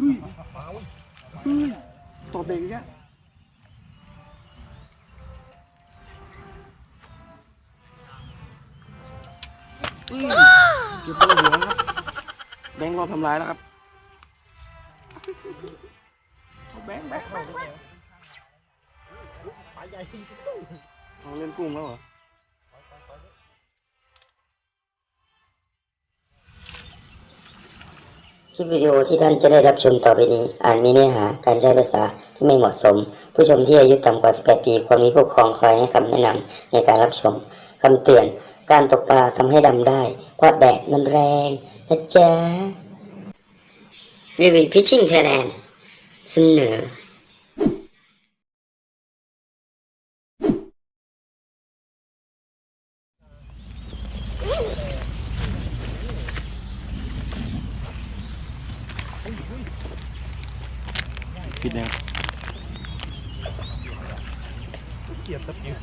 อุ้ยอุ้ยตบเด็กอีกแล้วอุ้ยเก็บตัวหัวครับแบงค์รอบทำลายแล้วครับเอาแบงค์แบงค์แบงค์แบงค์เอาเล่นกุ้งแล้วเหรอ คลิปวิดีโอที่ท่านจะได้รับชมต่อไปนี้อาจมีเนื้อหาการใช้ภาษาที่ไม่เหมาะสม ผู้ชมที่อายุต่ำกว่า 18 ปีควรมีผู้ปกครองคอยให้คำแนะนำในการรับชมคำเตือน การตกปลาทำให้ดำได้ เพราะแดดมันแรงนะจ๊ะวิวีพิชชิ่งไทยแลนด์เสนอ อุ้ยอุ้ยตบเด็ก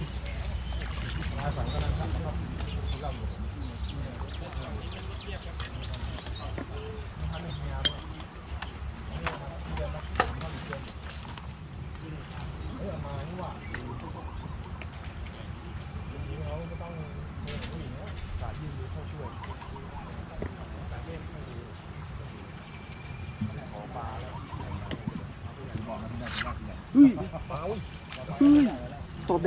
อีกแล้ ว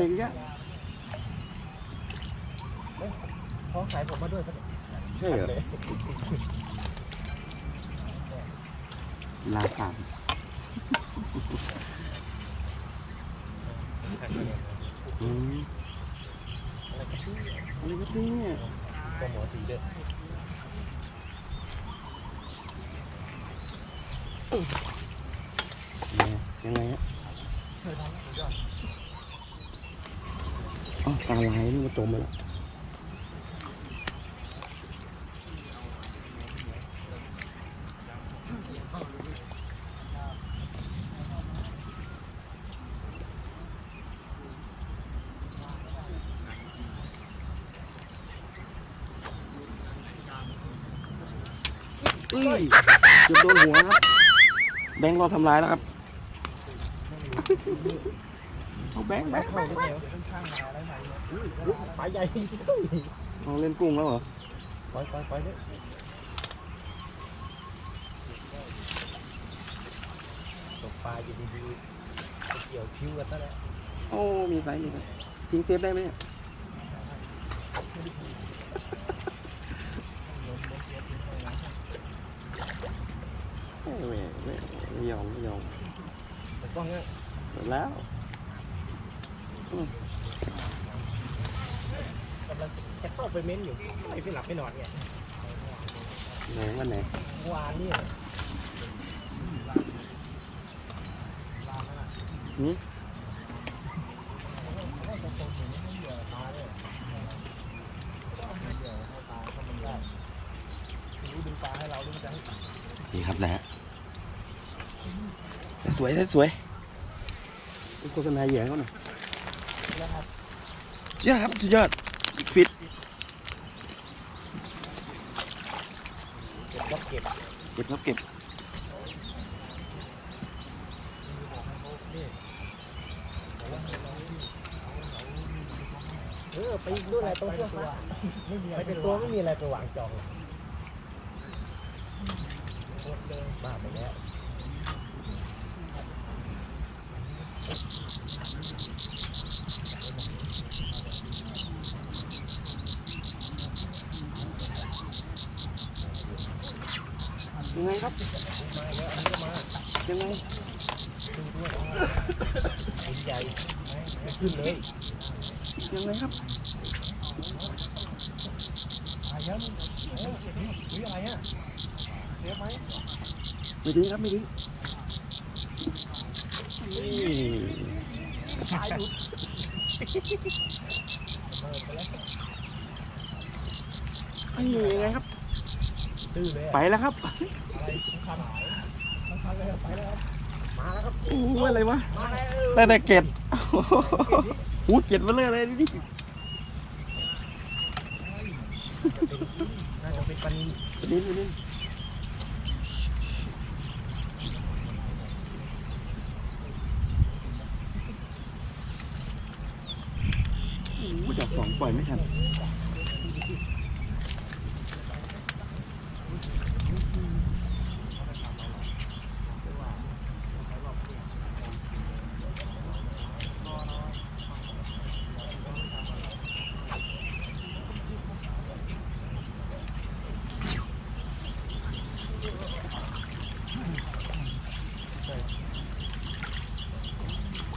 ท้องสายผมมาด้วยครับใช่เหรอลาสามอืมอะไรกันเนี่ยตัวหมอสีเด็ดยังไงฮะ อ๋อปลาลายนี่มันจมไปแล้วอุ้ยเกือบโดนหัวครับ แบงค์เราทำร้ายแล้วครับ เอาแบงค์แบงค์แบงค์แบงค์ ปลาใหญ่เอาเล่นกุ้งแล้วเหรอปล่อยปล่อยปล่อยเลยตกปลาอยู่ดีๆเกี่ยวคิ้วกันซะแล้วโอ้มีไซส์มีไซส์ทิ้งเซฟได้ไหมเนี่ยอ้ยไม่ไม่ไม่ยอมไม่ยอมแต่กล้องเนี่ยแล้ว กำลังจะเข้า ไปเม้นอยู่ไม่ไปหลับไปนอนเนี่ยไหนวันไหนเมื่อวานนี่หืมนี่ครับนะฮะแต่สวยแต่สวยเป็นโฆษณาเหยื่อเขาหน่อยยอดครับสุดยอดฟิต เก็บก็เก็บ เก็บครับเก็บเออไปดูอะไรตรงเสื้อฟ้าไปเป็นตัวไม่มีอะไรไปวางจองเลยบ้าไปแล้ว ยังไงครับยังไง ใหญ่ไม่ ขึ้นเลย ยังไงครับอะไรอะเฮ้ยเฮ้ยอะไรอะเสียไหมไม่ดีครับไม่ดีนี่ตายอยู่ไอ้ยังไงครับตื้อเลยไปแล้วครับอะไรทุกคันทุกคันเลยไปแล้วครับ มาแล้วครับโอ้โหอะไรวะมาแล้วได้แต่เกล็ด โอ้เก็ดมาเลยเลยนี่น่าจะเป็นปนินปนินปนินหูจับสองปล่อยไม่ทัน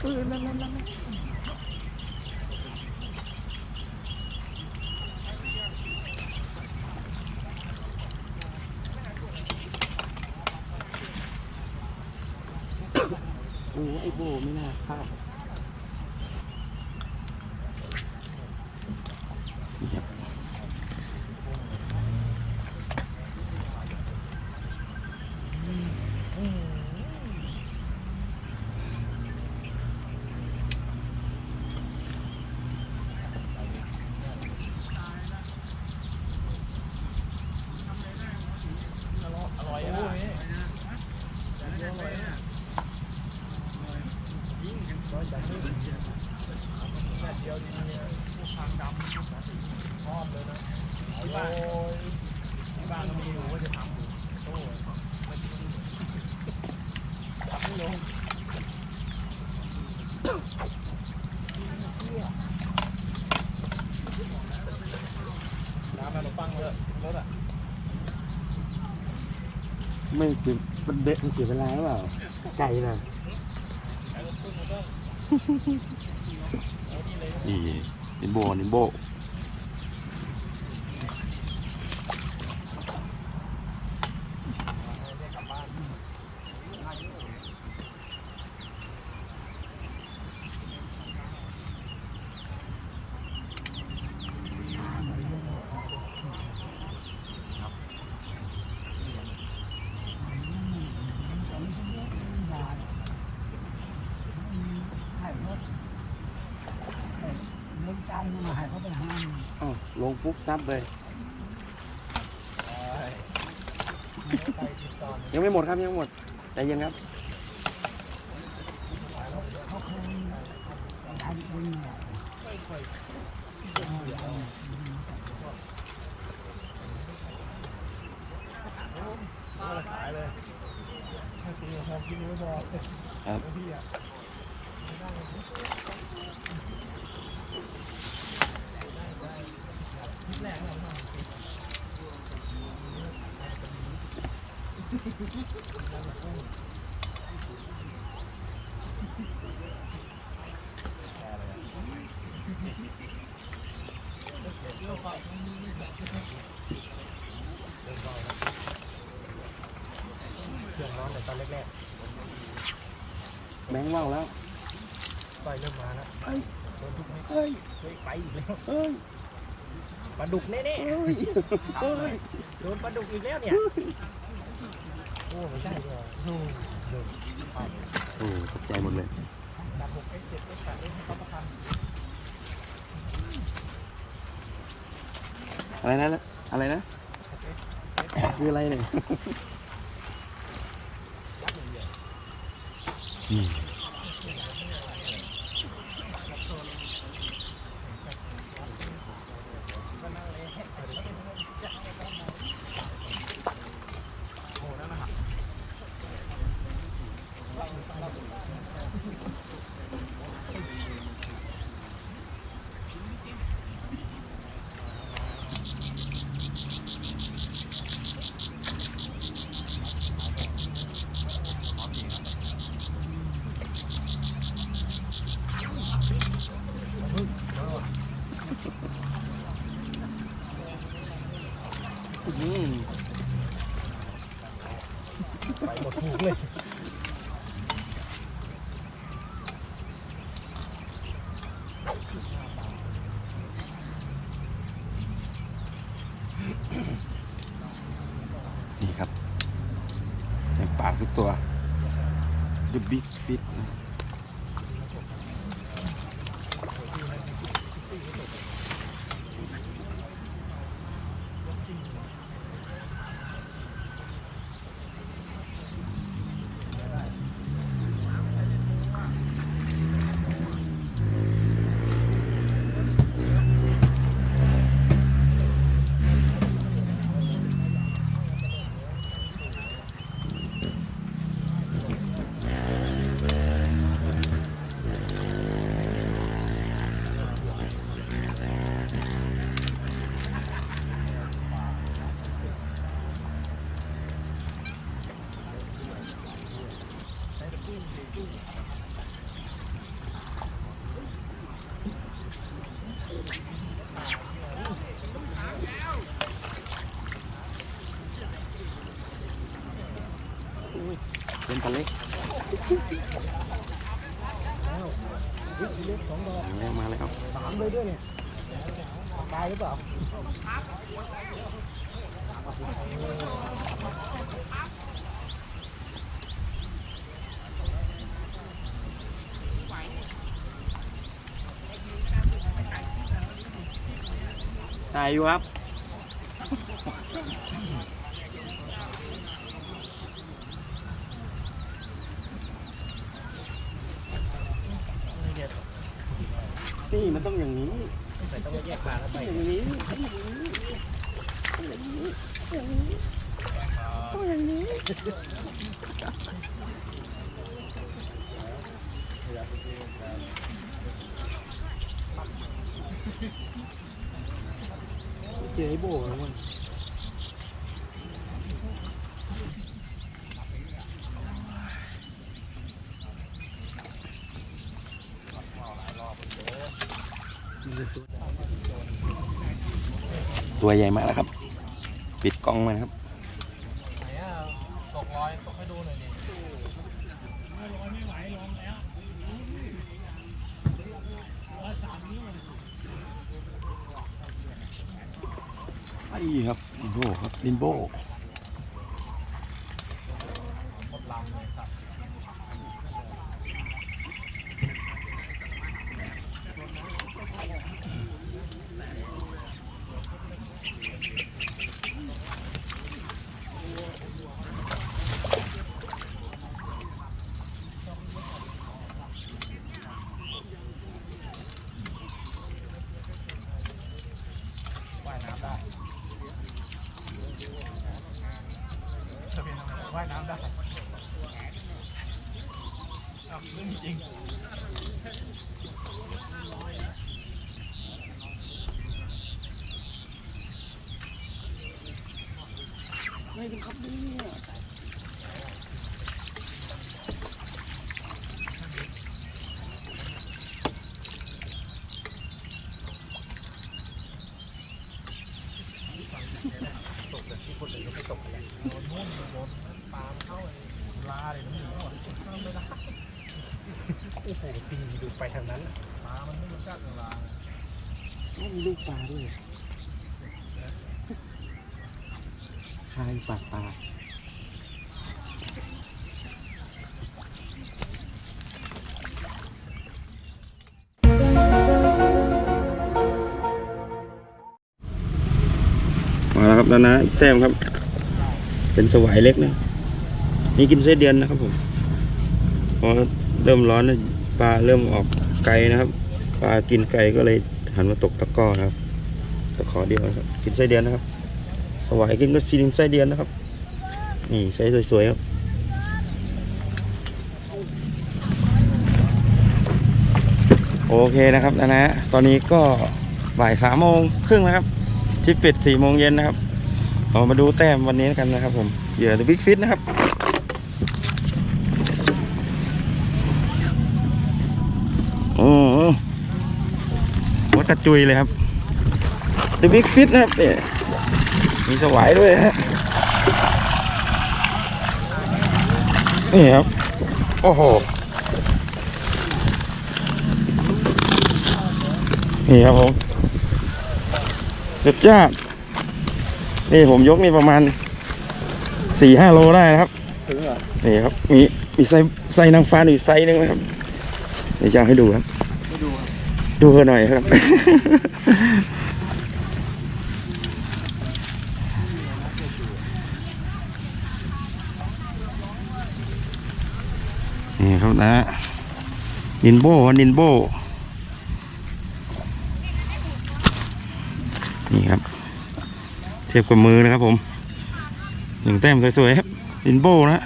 โอ้ไอโบไม่น่าพลาดครับ ไม่คือมันเด็กมันเสียเวลาหรือเปล่าไก่น่ะนี่นิโบนิโบ อ้าวลงปุ๊บซับเลย ยังไม่หมดครับยังไม่หมดใจเย็นครับครับแบ งค์ว่าวแล้วไฟเริ่มมาแล้วเฮ้ย โดนทุกเม็ดเฮ้ย เฮ้ยไปอีกแล้วเฮ้ย ปลาดุกแน่เฮ้ย เฮ้ย ๆโดนปลาดุกอีกแล้วเนี่ยโอ้ไม่ใช่เลยโอ้โดนไปโอ้ตกใจหมดเลยอ็กเจ็ดเอ็กแปดเอ็กเขาปรนอะไรนะ อะไรนะ คืออะไรเนี่ย ไปหมดถูกเลย นี่ครับในปากทุกตัว The Big Fish เเป็นปลาเล็กเล็กสองดอก มาแล้วมาแล้ว สามเลยด้วยเนี่ยตายหรือเปล่า ตายอยู่ครับ ไม่เด็ด นี่มันต้องอย่างนี้แต่ต้องแยกปลาแล้วไปอย่างนี้ต้องอย่างนี้เจอไอ้โบ้แล้ว ตัวใหญ่มากแล้วครับ ปิดกล้องมานะครับ ไหนอะตกลอยตกให้ดูหน่อยดิ ไอ้ครับลินโบครับลินโบ หมดลำเลยครับ ว่ายน้ำได้จะเป็นอะไรว่ายน้ำได้อ้าวเรื่องจริง ไม่เป็นครับเนี่ยตกเลยที่คนอื่นก็ไม่ตกกันแล้วโดนมุ่งโดนปลาเข้าไอ้ลาเลยนะมึงหมดเข้าไม่ได้โอ้โหตีดูไปทางนั้นปลามันไม่รู้จักเวลาไม่มีลูกปลาด้วยายปากปลามาแล้วครับแล้วนะแต้มครับ เป็นสวายเล็กนะนี่กินไส้เดือนนะครับผมพอเริ่มร้อนแล้วปลาเริ่มออกไกลนะครับปลากินไก่ก็เลยหันมาตกตะก้อนะครับตะขอเดียวนะครับ กินไส้เดือนนะครับ สวายกินก็ซีนไส้เดือนนะครับ นี่ไส้สวยๆครับโอเคนะครับนะนะตอนนี้ก็บ่ายสามโมงครึ่งนะครับ ที่ปิดสี่โมงเย็นนะครับเรามาดูแต้มวันนี้กันนะครับผมเหยื่อ The Big Fish นะครับ โอ้โหกระจุยเลยครับ The Big Fish นะครับเนี่ย มีสวายด้วยนะฮะนี่ครับ โอ้โห นี่ครับผมสุดยอดนี่ผมยกนี่ประมาณสี่ห้าโลได้นะครับถึงเหรอนี่ครับ มีมีไส้ไส้นางฟ้าอยู่ไซส์หนึงนะครับเดี๋ยวจะเอาให้ดูครับไม่ดูครับ ดูเธอหน่อยครับ นี่ครับนะนินโบนินโบ นี่ครับ เทียบกับมือนะครับผม หนึ่งแต้มสวยๆครับนินโบนะ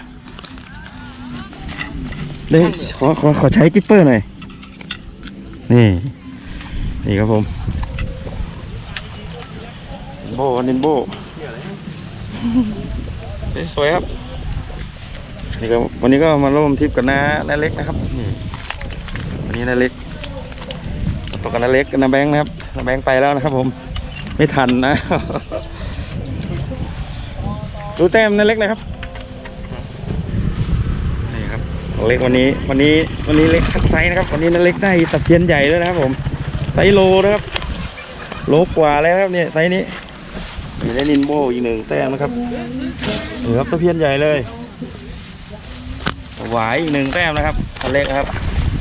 เด้ขอขอขอใช้กิปเปอร์หน่อย นี่ นี่ครับผมโบนินโบเกี่ยวอะไรสวยครับ นี่ก็วันนี้ก็มาร่วมทริปกับน้าน้าเล็กนะครับนี่วันนี้น้าเล็กตกกับน้าเล็กกับน้าแบงค์นะครับน้าแบงค์ไปแล้วนะครับ ผมไม่ทันนะดูแต้มน้าเล็กนะครับนี่ครับน้าเล็กวันนี้ วันนี้วันนี้เล็กคัดไซส์นะครับ วันนี้น้าเล็กได้ตะเพียนใหญ่ด้วยนะครับ ผมไซโลนะครับโลกว่าแล้วครับเนี่ยไซนี้มีได้นินโบอีกหนึ่งแต้มนะครับนี่ครับตะเพียนใหญ่เลย วายอีกหนึ่งแต้มนะครับอันเล็กนะครับ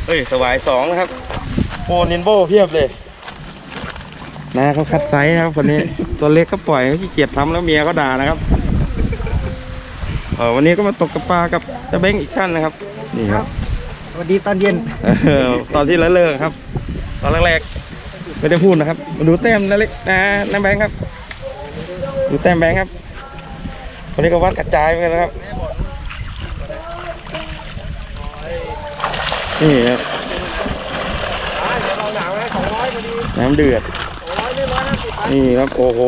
เอ้ยสวายสองนะครับโอนินโบเพียบเลย นะเขาคัดไซส์นะครับคนนี้ ตัวเล็กก็ปล่อยเขาขี้เกียจทำแล้วเมียเขาด่านะครับเออวันนี้ก็มาตกกับปลากับตะเบ้งอีกท่านนะครับ นี่ครับสวัสดีตอนเย็นเออตอนที่เลิกๆครับ ตอนแรกๆไม่ได้พูดนะครับ มาดูแต้มนะเล็กนะน้าแบงค์ครับ ดูแต้มแบงค์ครับคนนี้ก็วัดกระจายเหมือนกันนะครับ นี่ครับน้ำเดือด นี่ครับ โอ้โห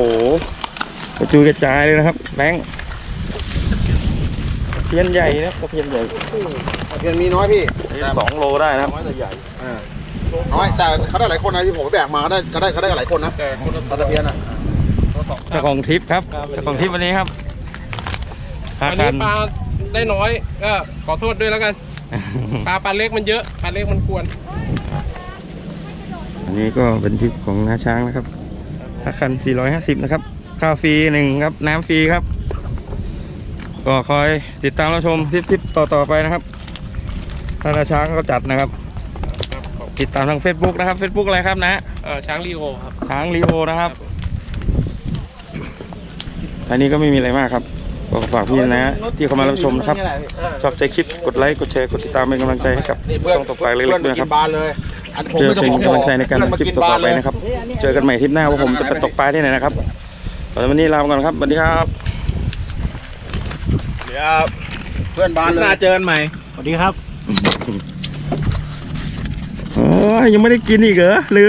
กระจุยกระจายเลยนะครับแบงค์เพียนใหญ่นะตะเพียนใหญ่เพียนมีน้อยพี่สองโลได้นะครับน้อยแต่ใหญ่น้อยแต่เขาได้หลายคนนะที่ผมไปแบกมาก็ได้ก็ได้เขาได้หลายคนนะปลาตะเพียนอะตัวสองเจ้าของทริปครับเจ้าของทริปวันนี้ครับห้าวันคันี้นปลาได้น้อยก็ขอโทษด้วยแล้วกัน ปลาปลาเล็กมันเยอะปลาเล็กมันควร อันนี้ก็เป็นทริปของน้าช้างนะครับห้าคัน 450 นะครับ ข้าวฟรีหนึ่งครับ น้ำฟรีครับ ก็คอยติดตามรับชมทริปทริปต่อๆไปนะครับถ้าน้าช้างก็จัดนะครับ ติดตามทาง Facebook นะครับ Facebook อะไรครับนะเออช้างลีโอครับช้างลีโอนะครับอันนี้ก็ไม่มีอะไรมากครับ ก็ฝากพี่นะที่เข้ามารับชมนะครับ ชอบใจคลิปกดไลค์กดแชร์กดติดตามเป็นกำลังใจให้กับนี่เพื่อนช่องต่อไปเล็กๆด้วยนะครับบานเลยอันผมเพื่อไม่ต้องเป็นบอกกำลังใจในการเพื่อนทำมาคลิปกินต่บาอนๆเลไปยนะครับ เจอกันใหม่ทริปหน้าว่าผมจะไปตกปลาที่ไหนนะครับตอนวันนี้ลาไปก่อนครับสวัสดีครับเดี๋ยวเพื่อนบานเลยน่าเจอกันใหม่สวัสดีครับโอ้ยยังไม่ได้กินอีกเหรอลืม